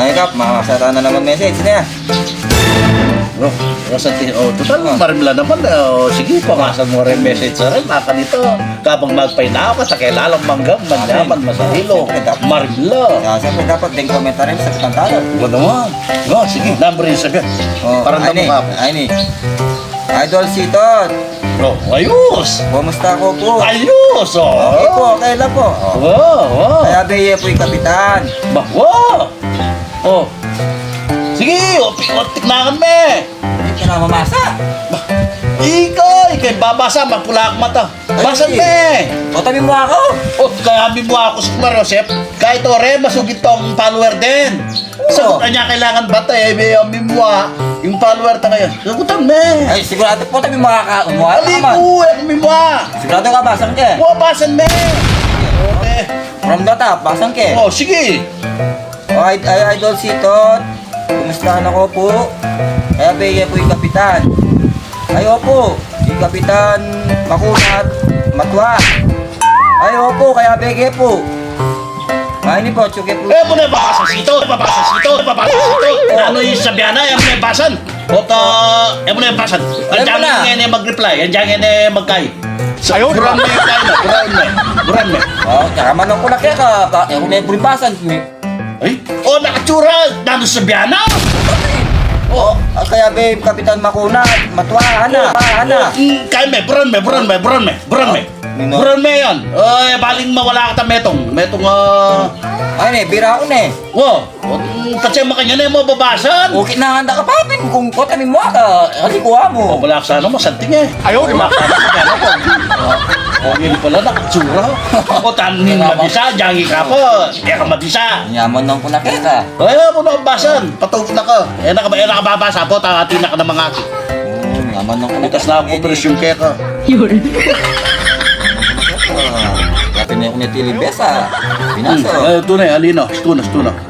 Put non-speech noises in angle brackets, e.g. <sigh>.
Ay, Kap, makakasara na naman message niya. Oh, Rosa, oh, total, marimla naman. Oh, sige, pamasan mo rin message sa rin. Baka dito, kapag magpainaka sa kailalang manggam, manyaman, masahilo, marimla. Kaya siyempre dapat din komentaryo sa katantado. Ano naman? Oh, sige, number yung sagot. Oh, Parang namukha po. ay, ni. Idol Sitot, Oh, ayos! kumusta ko po? Ayos, oh! Okay po, okay lang po. Oh. Wow, wow! Kaya po yung kapitan. Ba, wow! Oh, sige, opik, opik na me! Hindi ka na mamasa. Ikaw, ikay babasa, mapula ang mata. Basan me! O tabi mo ako. O, kaya habi mo ako sa Marosep, kahit ore, masugit tong follower din. Sagot niya kailangan bata eh, may habi mo yung follower ta ngayon. Sagutan me! Ay, sigurado po tabi makaka umuha Ali ko, eh, kami mo! Sigurado ka, basang ke. Buwa, basan me! Okay. From the top, basang ke. Oh, sige! O, ay, ay, Idol Sitot, kumusta ako po? Kaya Beye po yung kapitan. Ay, opo, yung kapitan Makunat, Matwa. Ay, opo, kaya Beye po. Ay, ni po, Chuke po. Eh, muna babasa sito, babasa sito, babasa sito. Ano yung sabiana, eh, muna basan. O, ta, eh, muna basan. Ang na. dyan nga mag-reply, ang dyan nga magkay. Ayaw, buran mo yung kay na, buran mo. Buran mo. Oh, tsaka manong ko na kaya ka. Ba, eh, kung may bulibasan. Ay, o, nakatsura, nando sabiana. Oh, ah, kaya be, Kapitan Makunat, Matwa, Hana, Hana. Mm, Kay me, buran me, buran me, buran me, buran me. Nino? Buran me yan. Ay, baling mawala ka ta metong. Metong, ah... Ay, ne, bira ko ne. Wow, kasi makanya na mo babasan. Okay na handa ka papin kung ko tabi mo ka. Kasi kuha O, mo. wala ka sana, masanting eh. Ayaw, di makakala ka <laughs> gano'n po. O, yun pala, nakatsura. <laughs> O, tanin mabisa, jangi ka po. Kaya ka mabisa. Yaman nang kuna kaya ka. Ay, mo na basan. Patawag na ka. Eh, naka, eh, nakababasa po, tangati na ka ng mga aki. Oh, yaman nang kuna Bukas na ako operasyon kaya ka. Kaya pinay ko ni Tilibesa. Pinaso. Eh, tunay, alino. Stuna, stuna.